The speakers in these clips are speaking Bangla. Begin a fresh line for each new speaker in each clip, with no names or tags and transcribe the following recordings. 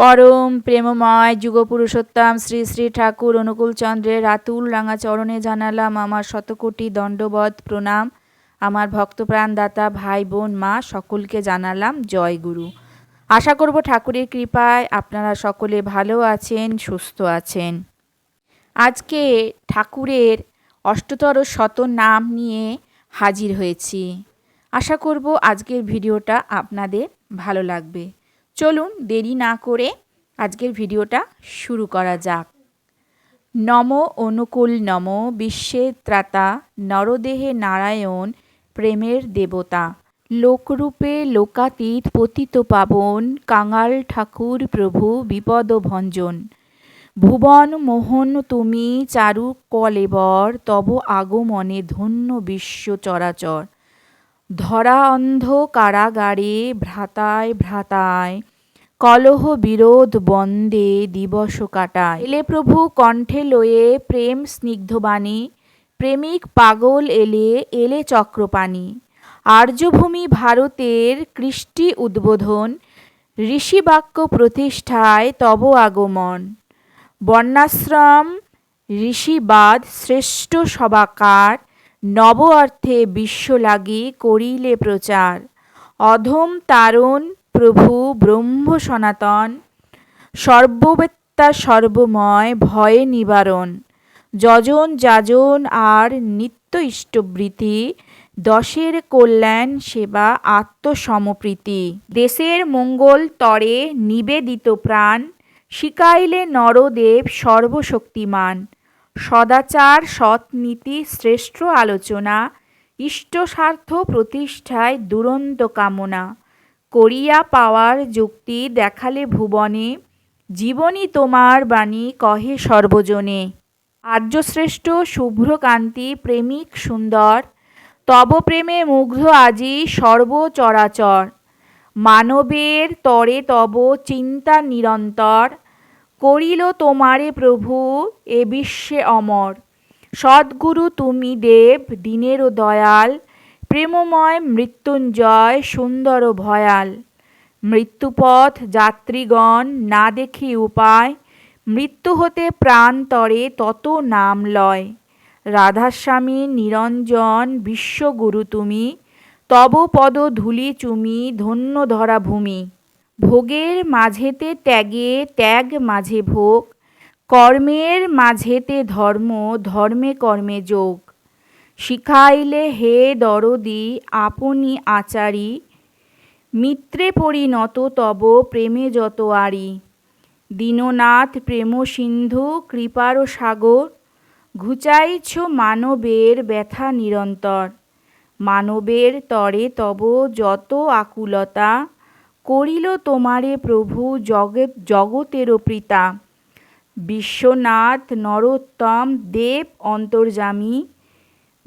পরম প্রেমময় যুগপুরুষোত্তম শ্রী শ্রী ঠাকুর অনুকূল চন্দ্রের রাতুল রাঙা চরণে জানালাম আমার শতকোটি দণ্ডবধ প্রণাম। আমার ভক্তপ্রাণ দাতা ভাই বোন মা সকলকে জানালাম জয় গুরু। আশা করব ঠাকুরের কৃপায় আপনারা সকলে ভালো আছেন, সুস্থ আছেন। আজকে ঠাকুরের অষ্টতর শত নাম নিয়ে হাজির হয়েছি। আশা করব আজকের ভিডিওটা আপনাদের ভালো লাগবে। চলুন দেরি না করে আজকের ভিডিওটা শুরু করা যাক। নম অনুকূল নম বিশ্বের ত্রাতা, নরদেহে নারায়ণ, প্রেমের দেবতা। লোকরূপে লোকাতীত পতিত পাবন, কাঙাল ঠাকুর প্রভু বিপদ ভঞ্জন ভুবন মোহন তুমি চারু কলেবর তব আগমনে ধন্য বিশ্ব চরাচর। ধরা অন্ধ কারাগারে ভ্রাতায় ভ্রাতায় কলহ বিরোধ বন্দে দিবস কাটায়। এলে প্রভু কণ্ঠে লয়ে প্রেম স্নিগ্ধবাণী প্রেমিক পাগল এলে এলে চক্রপাণী। আর্যভূমি ভারতের কৃষ্টি উদ্বোধন, ঋষিবাক্য প্রতিষ্ঠায় তব আগমন। বর্ণাশ্রম, ঋষিবাদ শ্রেষ্ঠ সবাকার নব অর্থে বিশ্ব লাগি করিলে প্রচার। অধম তারণ প্রভু, ব্রহ্ম সনাতন, সর্ববেত্তা সর্বময়, ভয়ে নিবারণ, যজন যাজন আর নিত্য ইষ্টবৃতি দশের কল্যাণ, সেবা, আত্মসমপ্রীতি। দেশের মঙ্গল তরে নিবেদিত প্রাণ, শিকাইলে নরদেব সর্বশক্তিমান। সদাচার সৎনীতি শ্রেষ্ঠ আলোচনা, ইষ্টস্বার্থ প্রতিষ্ঠায় দুরন্ত কামনা। করিয়া পাওয়ার যুক্তি দেখালে ভুবনে, জীবনী তোমার বাণী কহে সর্বজনে। আর্যশ্রেষ্ঠ শুভ্রকান্তি প্রেমিক সুন্দর, তব প্রেমে মুগ্ধ আজি সর্বচরাচর। মানবের তরে তব চিন্তা নিরন্তর, করিল তোমারে প্রভু এ বিশ্বে অমর। সদ্গুরু তুমি দেব, দিনেরও দয়াল প্রেমময় মৃত্যুঞ্জয় সুন্দর ভয়াল। মৃত্যুপথ যাত্রীগণ না দেখি উপায়। মৃত্যু হতে প্রাণতরে তত নাম লয়। রাধাস্বামী নিরঞ্জন, বিশ্বগুরু তুমি। তব পদ ধুলি চুমি, ধন্য ধরা ভূমি। ভোগের মাঝেতে ত্যাগে, ত্যাগ মাঝে ভোগ। কর্মের মাঝেতে ধর্ম, ধর্মে কর্মে যোগ। শিখাইলে হে দরদি, আপনি আচারি। মিত্রে পরিণত তব প্রেমে যত আরি। দীননাথ প্রেম সিন্ধু, কৃপার সাগর। ঘুচাইছ মানবের ব্যথা নিরন্তর। মানবের তরে তব যত আকুলতা। করিল তোমারে প্রভু জগৎ জগতেরও পিতা বিশ্বনাথ নরোত্তম দেব অন্তর্জামী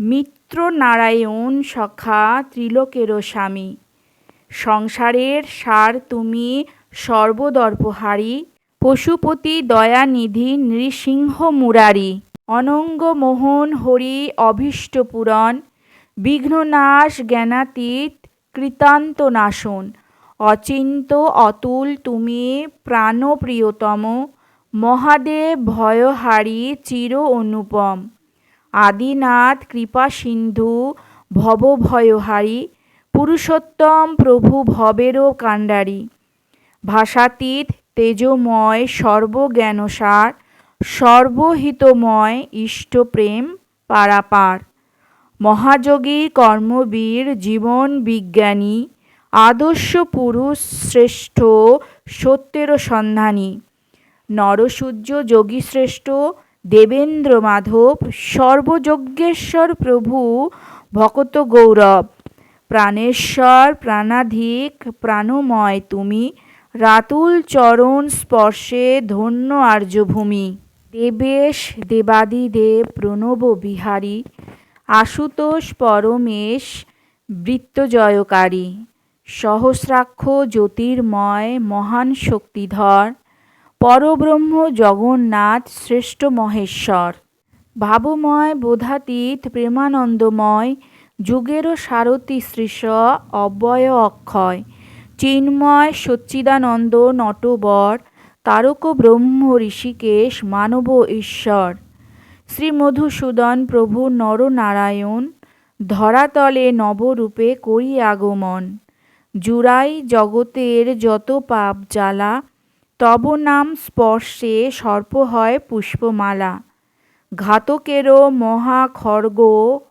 মিত্র নারায়ণ সখা ত্রিলোকেরও স্বামী। সংসারের সার তুমি সর্বদর্পহারী, পশুপতি দয়ানিধি নৃসিংহ মুরারি। অনঙ্গ মোহন হরি অভীষ্ট পূরণ বিঘ্ননাশ জ্ঞানাতীত কৃতান্ত নাশন। অচিন্ত অতুল তুমি প্রাণপ্রিয়তম, মহাদেব ভয়হারি চির অনুপম। আদিনাথ কৃপা সিন্ধু ভবভয়হারী পুরুষোত্তম প্রভু ভবেরও কাণ্ডারী। ভাষাতীত তেজময় সর্বজ্ঞানসার সর্বহিতময় ইষ্টপ্রেম পারাপার। মহাযোগী কর্মবীর জীবন বিজ্ঞানী আদর্শ পুরুষ শ্রেষ্ঠ সত্যের সন্ধানী। নরসূর্য যোগীশ্রেষ্ঠ দেবেন্দ্র মাধব সর্বযজ্ঞেশ্বর প্রভু ভকত গৌরব। প্রাণেশ্বর প্রাণাধিক প্রাণময় তুমি, রাতুল চরণ স্পর্শে ধন্য আর্যভূমি। দেবেশ দেবাদিদেব প্রণব বিহারী, আশুতোষ পরমেশ বৃত্তজয়কারী। সহস্রাক্ষ জ্যোতির্ময় মহান শক্তিধর পরব্রহ্ম জগন্নাথ শ্রেষ্ঠ মহেশ্বর। ভাবময় বোধাতীত প্রেমানন্দময় যুগেরও সারথী শ্রীষ অব্যয় অক্ষয়। চিন্ময় সচ্চিদানন্দ নটবর তারক ব্রহ্ম ঋষিকেশ মানব ঈশ্বর। শ্রী মধুসূদন প্রভু নরনারায়ণ ধরাতলে নবরূপে করি আগমন। জুড়াই জগতের যত পাপ জ্বালা তব নাম স্পর্শে সর্প হয় পুষ্পমালা। ঘাতকেরও মহাখর্গ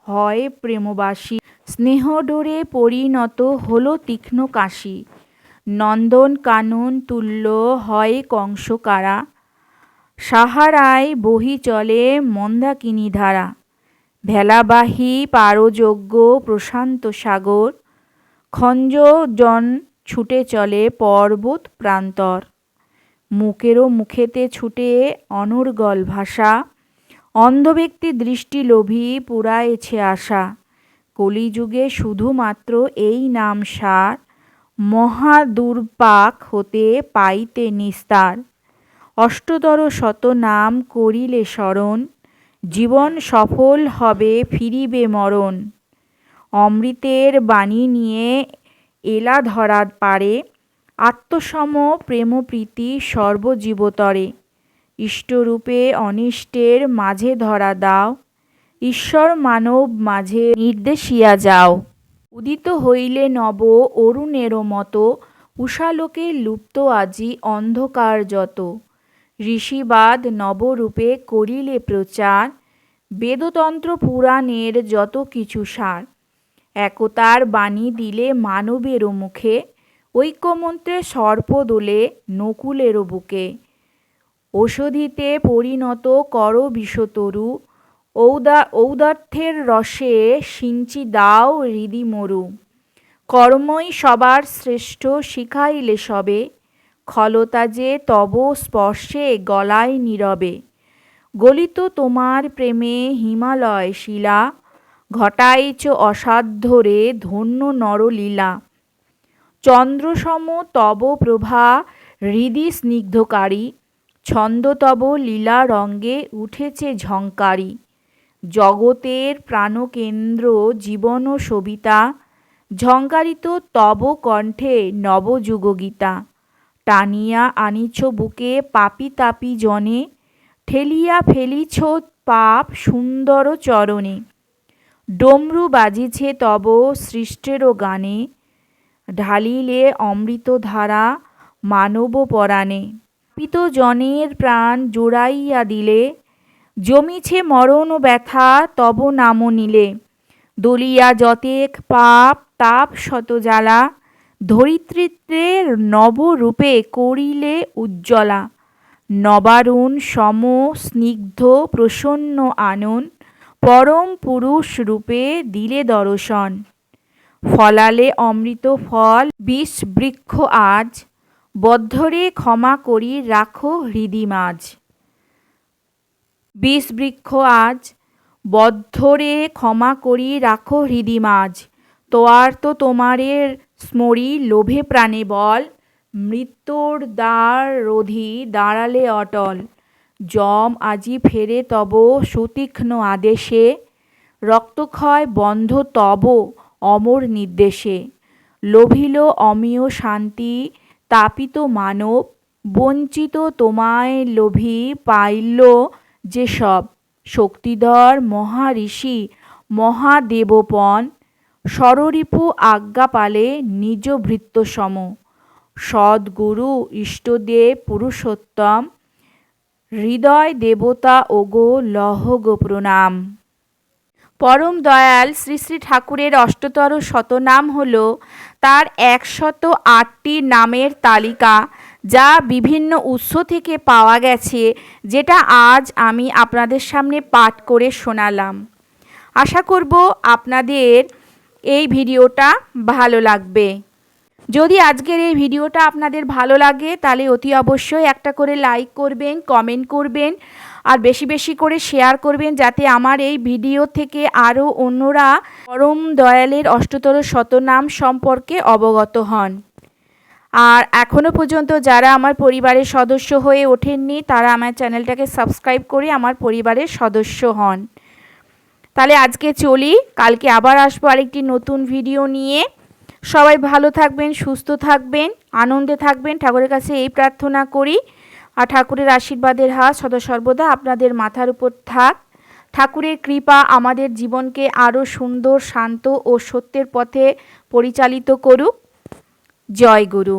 হয় প্রেমবাসী। স্নেহডোরে পরিণত হলো তীক্ষ্ণ কাশী। নন্দন কানন তুল্য হয় কংসকারা। সাহারায় বহি চলে মন্দাকিনী ধারা ভেলাবাহী পারযোগ্য প্রশান্ত সাগর। খঞ্জন ছুটে চলে পর্বত প্রান্তর। মুখেরও মুখেতে ছুটে অনর্গল ভাষা। অন্ধ ব্যক্তি দৃষ্টি লোভী পুরায়েছে আশা। কলিযুগে শুধুমাত্র এই নাম সার। মহাদুর্পাক হতে পাইতে নিস্তার। অষ্টতর শত নাম করিলে স্মরণ জীবন সফল হবে ফিরিবে মরণ। অমৃতের বাণী নিয়ে এলা ধরার পারে। আত্মসম প্রেমপ্রীতি সর্বজীবতরে। ইষ্টরূপে অনিষ্টের মাঝে ধরা দাও। ঈশ্বর মানব মাঝে নির্দেশিয়া যাও। উদিত হইলে নব অরুণেরও মতো উষালোকে লুপ্ত আজি অন্ধকার যত। ঋষিবাদ নবরূপে করিলে প্রচার, বেদতন্ত্র পুরাণের যত কিছু সার। একতার বাণী দিলে মানবেরও মুখে ঐক্যমন্ত্রে সর্প দোলে নকুলেরও বুকে। ঔষধিতে পরিণত কর বিষতরু, ঔদা, ঔদার্থের রসে সিঞ্চি দাও হৃদি মরু। কর্মই সবার শ্রেষ্ঠ, শিখাইলে সবে। খলতা যে তব স্পর্শে গলায় নীরবে। গলিত তোমার প্রেমে হিমালয় শিলা, ঘটাইছ অসাধ্যরে ধন্য নরলীলা। চন্দ্রসম তব প্রভা হৃদি স্নিগ্ধকারী, ছন্দ তব লীলা রঙ্গে উঠেছে ঝঙ্কারি। জগতের প্রাণকেন্দ্র জীবন সবিতা, ঝঙ্কারিত তব কণ্ঠে নবযুগগীতা টানিয়া আনিছ বুকে পাপি তাপি জনে, ঠেলিয়া ফেলিছ পাপ সুন্দর চরণে। ডমরু বাজিছে তব সৃষ্টেরও গানে ঢালিলে অমৃত ধারা মানব পরাণে পিত জনের প্রাণ জোড়াইয়া দিলে, জমিছে মরণ ব্যথা তব নাম নিলে। দলিয়া যতেক পাপ, তাপ শত জ্বালা ধরিত্রীত্বের নবরূপে করিলে উজ্জ্বলা। নবারুণ, সম, স্নিগ্ধ, প্রসন্ন আনন, পরম পুরুষ রূপে দিলে দর্শন। ফলালে অমৃত ফল, বিষ বৃক্ষ আজ। বদ্ধরে ক্ষমা করি, রাখো হৃদি মাঝ। বিষ বৃক্ষ আজ। বদ্ধরে ক্ষমা করি, রাখো হৃদি মাঝ। তোয়ার তো তোমারের স্মরি, লোভে প্রাণে বল। মৃত্যুর দ্বার রোধি, দাঁড়ালে অটল। যম আজি ফেরে তব সুতীক্ষ্ণ আদেশে। রক্তক্ষয় বন্ধ তব অমর নির্দেশে। লোভিল অমিয় শান্তি তাপিত মানব, বঞ্চিত তোমায় লোভী পাইল যেসব। শক্তিধর মহাঋষি মহাদেবপন ষড়রিপু আজ্ঞা পালে নিজ ভৃত্যসম। সদ্গুরু ইষ্টদেব পুরুষোত্তম, হৃদয় দেবতা ওগো লহ প্রণাম। পরম দয়াল শ্রী শ্রী ঠাকুরের অষ্টতর শতনাম হল তার একশত আটটি নামের তালিকা যা বিভিন্ন উৎস থেকে পাওয়া গেছে, যেটা আজ আমি আপনাদের সামনে পাঠ করে শোনালাম। আশা করব আপনাদের এই ভিডিওটা ভালো লাগবে। যদি আজকের এই ভিডিওটা আপনাদের ভালো লাগে, তাহলে অতি অবশ্যই একটা করে লাইক করবেন, কমেন্ট করবেন আর বেশি বেশি করে শেয়ার করবেন যাতে আমার এই ভিডিও থেকে আরও অন্যরা পরম দয়ালের অষ্টতর শতনাম সম্পর্কে অবগত হন। আর এখনও পর্যন্ত যারা আমার পরিবারের সদস্য হয়ে ওঠেননি, তারা আমার চ্যানেলটাকে সাবস্ক্রাইব করে আমার পরিবারের সদস্য হন। তাহলে আজকে চলি, কালকে আবার আসব আরেকটি নতুন ভিডিও নিয়ে। সবাই ভালো থাকবেন, সুস্থ থাকবেন, আনন্দে থাকবেন। ঠাকুরের কাছে এই প্রার্থনা করি। আর ঠাকুরের আশীর্বাদের হাত সদা সর্বদা আপনাদের মাথার উপর থাক। ঠাকুরের কৃপা আমাদের জীবনকে আরও সুন্দর, শান্ত ও সত্যের পথে পরিচালিত করুক। জয় গুরু।